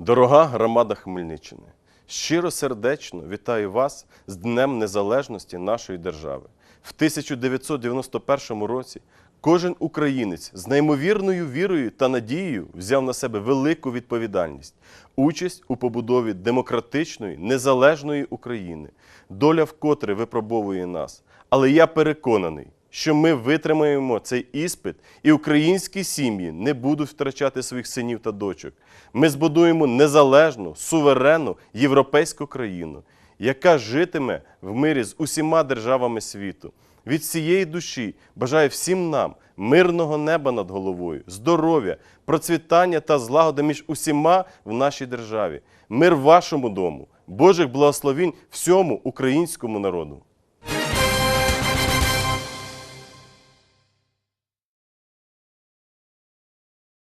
Дорога громада Хмельниччини, щиро сердечно вітаю вас з Днем Незалежності нашої держави. В 1991 році кожен українець з неймовірною вірою та надією взяв на себе велику відповідальність, участь у побудові демократичної, незалежної України, доля вкотре випробовує нас. Але я переконаний, що ми витримаємо цей іспит, і українські сім'ї не будуть втрачати своїх синів та дочок. Ми збудуємо незалежну, суверенну європейську країну, яка житиме в мирі з усіма державами світу. Від всієї душі бажаю всім нам мирного неба над головою, здоров'я, процвітання та злагоди між усіма в нашій державі, мир вашому дому, Божих благословінь всьому українському народу.